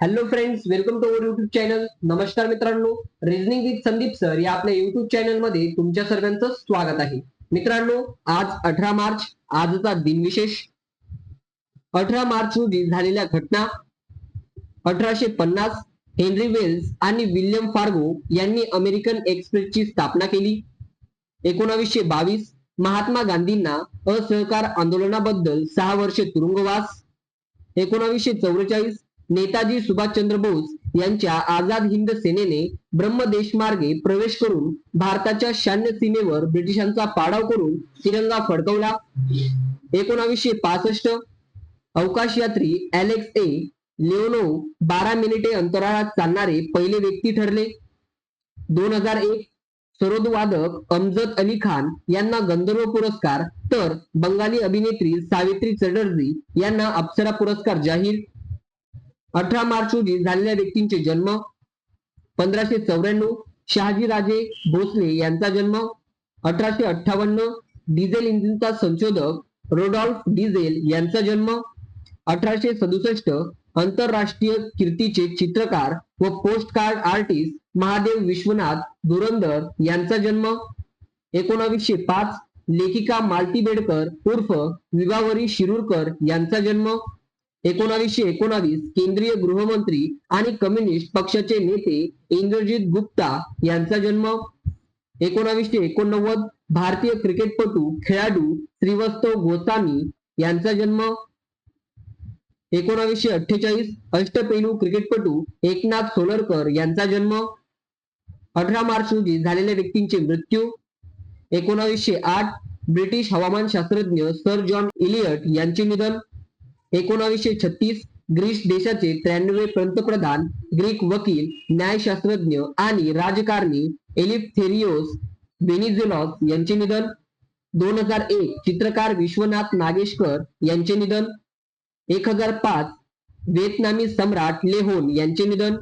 Hello friends welcome to our YouTube channel नमस्कार मित्रांनो reasoning with Sandeep sir या आपल्या युट्यूब चॅनलमध्ये तुमच्या सर्वांचं स्वागत आहे. मित्रांनो आज अठरा मार्च आजचा दिनविशेष. अठरा मार्च रोजी झालेल्या घटना. अठराशे पन्नास हेनरी वेल्स आणि विल्यम फार्गो यांनी अमेरिकन एक्सप्रेसची स्थापना केली. एकोणावीसशे बावीस महात्मा गांधींना असहकार आंदोलनाबद्दल सहा वर्षे तुरुंगवास. एकोणावीसशे चौवेचाळीस नेताजी सुभाषचंद्र बोस यांच्या आझाद हिंद सेनेने ब्रह्मदेश मार्गे प्रवेश करून भारताच्या शान्य सीमेवर ब्रिटिशांचा पाडाव करून तिरंगा फडकवला. एकोणावीसशे पासष्ट अवकाश यात्री अलेक्स ए. लिओनो बारा मिनिटे अंतराळात चालणारे पहिले व्यक्ती ठरले. दोन हजार एक सरोद वादक अमजद अली खान यांना गंधर्व पुरस्कार तर बंगाली अभिनेत्री सावित्री चटर्जी यांना अप्सरा पुरस्कार जाहीर अठरा मार्च रोजी झालेल्या व्यक्तींचे जन्म पंधराशे चौऱ्याण्णव शहाजीराजे भोसले यांचा जन्म अठराशे अठ्ठावन्न डिझेल इंजिनचा संशोधक रोडॉल्फ डिझेल यांचा जन्म अठराशे सदुसष्ट आंतरराष्ट्रीय कीर्तीचे चित्रकार व post card artist Mahadev Vishwanath Dhurandhar यांचा जन्म एकोणावीसशे पाच लेखिका मालती बेडकर उर्फ विभावरी शिरूरकर यांचा जन्म एकोणावीसशे एकोणावीस केंद्रीय गृहमंत्री आणि कम्युनिस्ट पक्षाचे नेते इंद्रजित गुप्ता यांचा जन्म एकोणावीसशे एकोणनव्वद भारतीय क्रिकेटपटू खेळाडू श्रीवस्तव गोस्वामी यांचा जन्म एकोणावीसशे अठ्ठेचाळीस अष्टपैलू क्रिकेटपटू एकनाथ सोलरकर यांचा जन्म अठरा मार्च रोजी झालेल्या व्यक्तींचे मृत्यू एकोणावीसशे आठ ब्रिटिश हवामान शास्त्रज्ञ सर जॉन इलियट यांचे निधन एकोणावीसशे छत्तीस ग्रीस देशाचे त्र्याण्णवे पंतप्रधान ग्रीक वकील न्यायशास्त्रज्ञ आणि राजकारणी एलिफ्थेरियोस बेनिझेलॉस यांचे निधन. दोन हजार एक चित्रकार विश्वनाथ नागेशकर यांचे निधन. एक हजार पाच व्हिएतनामी सम्राट लेहोन यांचे निधन.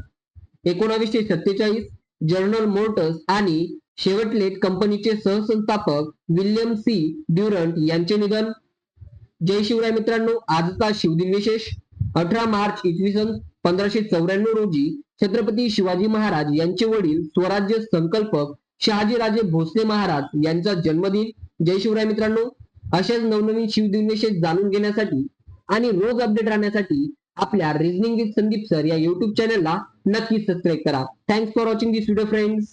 एकोणावीसशे सत्तेचाळीस जर्नल मोर्टस आणि शेवटलेट कंपनीचे सहसंस्थापक विल्यम सी ड्युरंट यांचे निधन. जय शिवराय मित्रांनो आजचा शिवदिन विशेष अठरा मार्च इसवी सन पंधराशे चौऱ्याण्णव रोजी छत्रपती शिवाजी महाराज यांचे वडील स्वराज्य संकल्पक शहाजीराजे भोसले महाराज यांचा जन्मदिन. जय शिवराय मित्रांनो अशाच नवनवीन शिवदिन विशेष जाणून घेण्यासाठी आणि रोज अपडेट राहण्यासाठी आपल्या रिझनिंग विथ संदीप सर या युट्यूब चॅनलला नक्की सबस्क्राईब करा. Thanks for watching this video friends